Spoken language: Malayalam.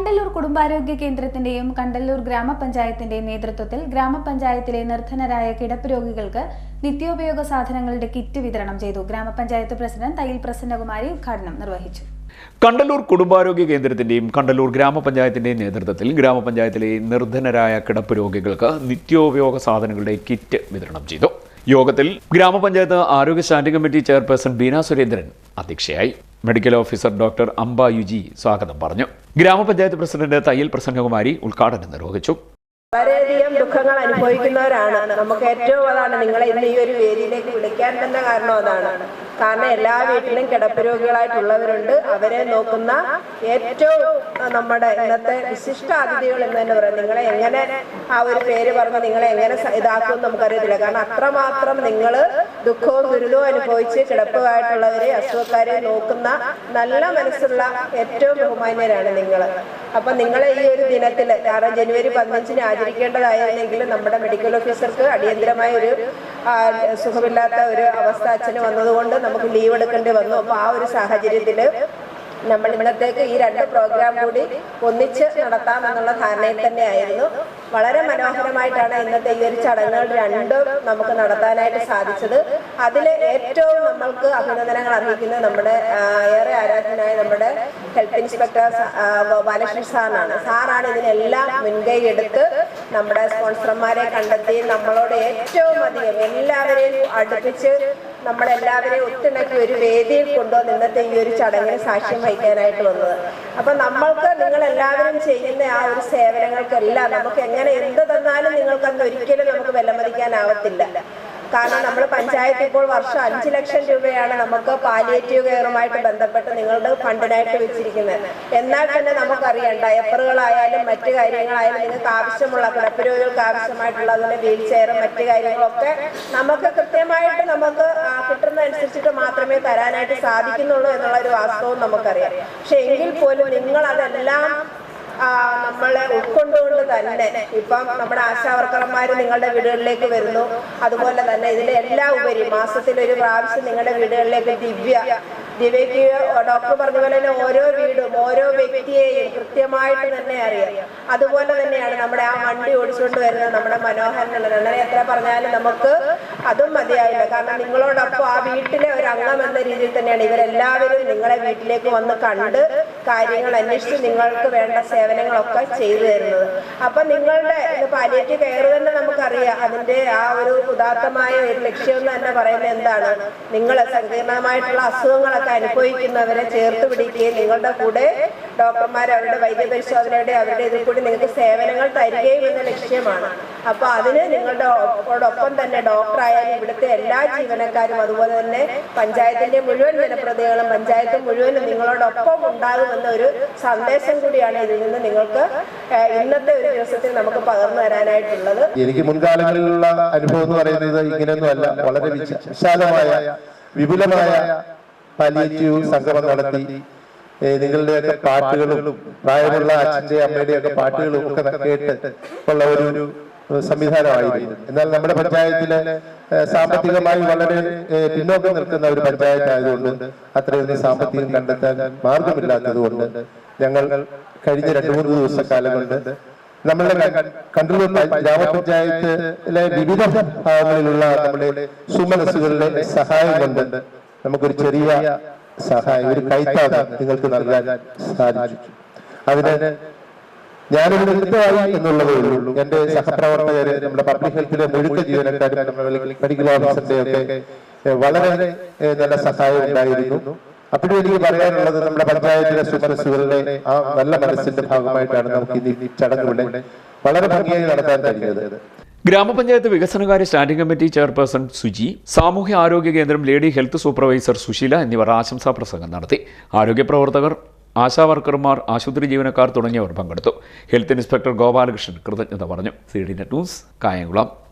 കണ്ടല്ലൂർ കുടുംബാരോഗ്യ കേന്ദ്രത്തിന്റെയും കണ്ടല്ലൂർ ഗ്രാമപഞ്ചായത്തിന്റെയും നേതൃത്വത്തിൽ ഗ്രാമപഞ്ചായത്തിലെ നിർധനരായ കിടപ്പ് രോഗികൾക്ക് നിത്യോപയോഗ സാധനങ്ങളുടെ കിറ്റ് വിതരണം ചെയ്തു. ഗ്രാമപഞ്ചായത്ത് പ്രസിഡന്റ് തയ്യിൽ പ്രസന്നകുമാരി ഉദ്ഘാടനം നിർവഹിച്ചു. കണ്ടല്ലൂർ കുടുംബാരോഗ്യ കേന്ദ്രത്തിന്റെയും കണ്ടല്ലൂർ ഗ്രാമപഞ്ചായത്തിന്റെയും നേതൃത്വത്തിൽ ഗ്രാമപഞ്ചായത്തിലെ നിർധനരായ കിടപ്പ് രോഗികൾക്ക് നിത്യോപയോഗ സാധനങ്ങളുടെ കിറ്റ് വിതരണം ചെയ്തു. യോഗത്തിൽ ഗ്രാമപഞ്ചായത്ത് ആരോഗ്യ standing committee chairperson Beena Surendran അധ്യക്ഷയായി. Medical officer doctor Amba UG സ്വാഗതം പറഞ്ഞു. ഗ്രാമപഞ്ചായത്ത് പ്രസിഡന്റ് തയ്യൽ പ്രസന്നകുമാരി ഉദ്ഘാടനം നിർവഹിച്ചു. വളരെയധികം ദുഃഖങ്ങൾ അനുഭവിക്കുന്നവരാണ്. നമുക്ക് ഏറ്റവും അതാണ് നിങ്ങളെ ഇന്ന് ഈ ഒരു വേദിയിലേക്ക് വിളിക്കാൻ തന്നെ കാരണം അതാണ്. കാരണം എല്ലാ വീട്ടിലും കിടപ്പ് രോഗികളായിട്ടുള്ളവരുണ്ട് അവരെ നോക്കുന്ന ഏറ്റവും നമ്മുടെ ഇന്നത്തെ വിശിഷ്ട അതിഥികൾ എന്ന് തന്നെ പറയാം. നിങ്ങളെ എങ്ങനെ ആ ഒരു പേര് പറഞ്ഞ് നിങ്ങളെ എങ്ങനെ ഇതാക്കും നമുക്കറിയത്തില്ല. കാരണം അത്രമാത്രം നിങ്ങൾ ദുഃഖവും ദുരിതവും അനുഭവിച്ച് കിടപ്പുമായിട്ടുള്ളവരെ അസുഖക്കാരെ നോക്കുന്ന നല്ല മനസ്സുള്ള ഏറ്റവും ബഹുമാന്യരാണ് നിങ്ങൾ അപ്പൊ നിങ്ങളെ ഈ ഒരു ദിനത്തിൽ കാരണം ജനുവരി പതിനഞ്ചിന് ആചരിക്കേണ്ടതായിരുന്നെങ്കിൽ നമ്മുടെ മെഡിക്കൽ ഓഫീസർക്ക് അടിയന്തരമായ ഒരു സുഖമില്ലാത്ത ഒരു അവസ്ഥ അച്ഛന് വന്നതുകൊണ്ട് നമുക്ക് ലീവ് എടുക്കേണ്ടി വന്നു. അപ്പോൾ ആ ഒരു സാഹചര്യത്തിൽ നമ്മൾ ഇന്നത്തേക്ക് ഈ രണ്ട് പ്രോഗ്രാം കൂടി ഒന്നിച്ച് നടത്താം എന്നുള്ള ധാരണയിൽ തന്നെയായിരുന്നു. വളരെ മനോഹരമായിട്ടാണ് ഇന്നത്തെ ഈ ഒരു ചടങ്ങുകൾ രണ്ടും നമുക്ക് നടത്താനായിട്ട് സാധിച്ചത്. അതിൽ ഏറ്റവും നമ്മൾക്ക് അഭിനന്ദനങ്ങൾ അർഹിക്കുന്നത് നമ്മുടെ ഏറെ ആരാധനായ നമ്മുടെ ഹെൽത്ത് ഇൻസ്പെക്ടർ ആ, ഗോപാലകൃഷ്ണൻ സാറിനാണ്. സാറാണ് ഇതിനെല്ലാം മുൻകൈ എടുത്ത് നമ്മുടെ സ്പോൺസർമാരെ കണ്ടെത്തി നമ്മളോട് ഏറ്റവും അധികം എല്ലാവരെയും അടുപ്പിച്ച് നമ്മളെല്ലാവരെയും ഒത്തിണക്കി ഒരു വേദിയിൽ കൊണ്ടുവന്ന് ഇന്നത്തെ ഈ ഒരു ചടങ്ങിന് സാക്ഷ്യം വഹിക്കാനായിട്ട് വന്നത്. അപ്പൊ നമ്മൾക്ക് നിങ്ങൾ എല്ലാവരും ചെയ്യുന്ന ആ ഒരു സേവനങ്ങൾക്കെല്ലാം നമുക്ക് എങ്ങനെ എന്ത് തന്നാലും നിങ്ങൾക്ക് അന്ന് ഒരിക്കലും നമുക്ക് വിലമതിക്കാനാവത്തില്ല. കാരണം നമ്മൾ പഞ്ചായത്ത് ഇപ്പോൾ വർഷം അഞ്ച് ലക്ഷം രൂപയാണ് നമുക്ക് പാലിയേറ്റീവ് കെയറുമായിട്ട് ബന്ധപ്പെട്ട് നിങ്ങളുടെ ഫണ്ടിനായിട്ട് വെച്ചിരിക്കുന്നത്. എന്നാൽ തന്നെ നമുക്കറിയാം ഡയപ്പറുകളായാലും മറ്റു കാര്യങ്ങളായാലും നിങ്ങൾക്ക് ആവശ്യമുള്ള കിടപ്പ് രോഗികൾക്ക് ആവശ്യമായിട്ടുള്ള അതുപോലെ വീൽ ചെയറും മറ്റു കാര്യങ്ങളൊക്കെ നമുക്ക് കൃത്യമായിട്ട് നമുക്ക് കിട്ടുന്നതനുസരിച്ചിട്ട് മാത്രമേ തരാനായിട്ട് സാധിക്കുന്നുള്ളൂ എന്നുള്ള ഒരു വാസ്തവം നമുക്കറിയാം. പക്ഷെ എങ്കിൽ പോലും നിങ്ങൾ അതെല്ലാം നമ്മളെ ഉൾക്കൊണ്ടുകൊണ്ട് തന്നെ ഇപ്പം നമ്മുടെ ആശാവർക്കർമാർ നിങ്ങളുടെ വീടുകളിലേക്ക് വരുന്നു. അതുപോലെ തന്നെ ഇതിന്റെ എല്ലാ ഉപരി മാസത്തിൽ ഒരു പ്രാവശ്യം നിങ്ങളുടെ വീടുകളിലേക്ക് ദിവ്യ ദിവ്യക്ക് ഡോക്ടർ പറഞ്ഞ പോലെ തന്നെ ഓരോ വീടും ഓരോ വ്യക്തിയെയും കൃത്യമായിട്ട് തന്നെ അറിയാം. അതുപോലെ തന്നെയാണ് നമ്മുടെ ആ വണ്ടി ഓടിച്ചുകൊണ്ട് വരുന്നത് നമ്മുടെ മനോഹരനുള്ളത്. അങ്ങനെ എത്ര പറഞ്ഞാലും നമുക്ക് അതും മതിയാവില്ല. കാരണം നിങ്ങളോടൊപ്പം ആ വീട്ടിലെ ഒരു അംഗം എന്ന രീതിയിൽ തന്നെയാണ് ഇവരെല്ലാവരും നിങ്ങളെ വീട്ടിലേക്ക് വന്ന് കണ്ട് കാര്യങ്ങൾ അന്വേഷിച്ച് നിങ്ങൾക്ക് വേണ്ട സേവനങ്ങളൊക്കെ ചെയ്തു തരുന്നത്. അപ്പം നിങ്ങളുടെ പാലിയേറ്റീവ് കെയർ തന്നെ നമുക്കറിയാം. അതിന്റെ ആ ഒരു ഉദാത്തമായ ഒരു ലക്ഷ്യം എന്ന് തന്നെ പറയുന്നത് എന്താണ്? നിങ്ങൾ സങ്കീർണമായിട്ടുള്ള അസുഖങ്ങളൊക്കെ അനുഭവിക്കുന്നവരെ ചേർത്ത് പിടിക്കുകയും നിങ്ങളുടെ കൂടെ ഡോക്ടർമാർ അവരുടെ വൈദ്യപരിശോധനയുടെ അവരുടെ ഇതിൽ കൂടി നിങ്ങൾക്ക് സേവനങ്ങൾ തരികയും എന്ന ലക്ഷ്യമാണ്. അപ്പൊ അതിന് നിങ്ങളുടെ ഒപ്പം തന്നെ ഡോക്ടറായാലും ഇവിടുത്തെ എല്ലാ ജീവനക്കാരും അതുപോലെ തന്നെ പഞ്ചായത്തിന്റെ മുഴുവൻ ജനപ്രതികളും പഞ്ചായത്ത് മുഴുവനും നിങ്ങളോടൊപ്പം ഉണ്ടാകുമെന്ന ഒരു സന്ദേശം കൂടിയാണ് ഇതിൽ നിന്ന് നിങ്ങൾക്ക് ഇന്നത്തെ ഒരു ദിവസത്തിൽ നമുക്ക് പകർന്നു തരാനായിട്ടുള്ളത്. എനിക്ക് മുൻകാലങ്ങളിലുള്ള അനുഭവം എന്ന് പറയുന്നത് ഇങ്ങനെയൊന്നുമല്ല. വളരെ വിശാലമായ വിപുലമായ പാലിയേറ്റീവ് സംഗമം നടത്തി. നിങ്ങളുടെയൊക്കെ പാട്ടുകളും പ്രായമുള്ള അച്ഛന്റെ അമ്മയുടെയൊക്കെ പാട്ടുകളും ഒക്കെ കേട്ട് ഉള്ള ഒരു സംവിധാനമായിരുന്നു. എന്നാൽ നമ്മുടെ പഞ്ചായത്തിലെ സാമ്പത്തികമായി വളരെ പിന്നോക്കം നിൽക്കുന്ന ഒരു പഞ്ചായത്തായതുകൊണ്ട് അത്രയൊന്നും സാമ്പത്തികം കണ്ടെത്താൻ മാർഗമില്ലാത്തതുകൊണ്ട് ഞങ്ങൾ കഴിഞ്ഞ രണ്ടു മൂന്ന് ദിവസക്കാലം കൊണ്ട് നമ്മളുടെ കണ്ടൂർ ഗ്രാമപഞ്ചായത്തിലെ വിവിധ ഭാഗങ്ങളിലുള്ള നമ്മുടെ സുമനസ്സുകളുടെ സഹായം കൊണ്ട് നമുക്കൊരു ചെറിയ സഹായം ഒരു കൈത്താത നിങ്ങൾക്ക് നൽകാൻ സാധിച്ചു. അതിന് ഞാനിവിടെ കൃത്യമായി എന്നുള്ളതേ ഉള്ളൂ. എന്റെ സഹപ്രവർത്തകര് നമ്മുടെ പബ്ലിക് ഹെൽത്തിലെ മുഴുവൻ ജീവനക്കാരും നമ്മുടെ മെഡിക്കൽ ഓഫീസറിന്റെ ഒക്കെ വളരെ നല്ല സഹായം ഉണ്ടായിരുന്നു അപ്പോഴും എനിക്ക് പറയാനുള്ളത് നമ്മുടെ പഞ്ചായത്തിലെ സുമനസ്സുകളുടെ ആ നല്ല മനസ്സിന്റെ ഭാഗമായിട്ടാണ് നമുക്ക് ഇന്ന് ഈ ചടങ്ങുകളെ വളരെ ഭംഗിയായി നടത്താൻ കഴിഞ്ഞത്. ഗ്രാമപഞ്ചായത്ത് വികസനകാര്യ സ്റ്റാൻഡിംഗ് കമ്മിറ്റി ചെയർപേഴ്സൺ സുജി സാമൂഹ്യ ആരോഗ്യ കേന്ദ്രം ലേഡി ഹെൽത്ത് സൂപ്പർവൈസർ സുശീല എന്നിവർ ആശംസാ പ്രസംഗം നടത്തി. ആരോഗ്യ പ്രവർത്തകർ ആശാ വർക്കർമാർ ആശുപത്രി ജീവനക്കാർ തുടങ്ങിയവർ പങ്കെടുത്തു. ഹെൽത്ത് ഇൻസ്പെക്ടർ ഗോപാലകൃഷ്ണൻ കൃതജ്ഞത പറഞ്ഞു. C D net news Kayamkulam.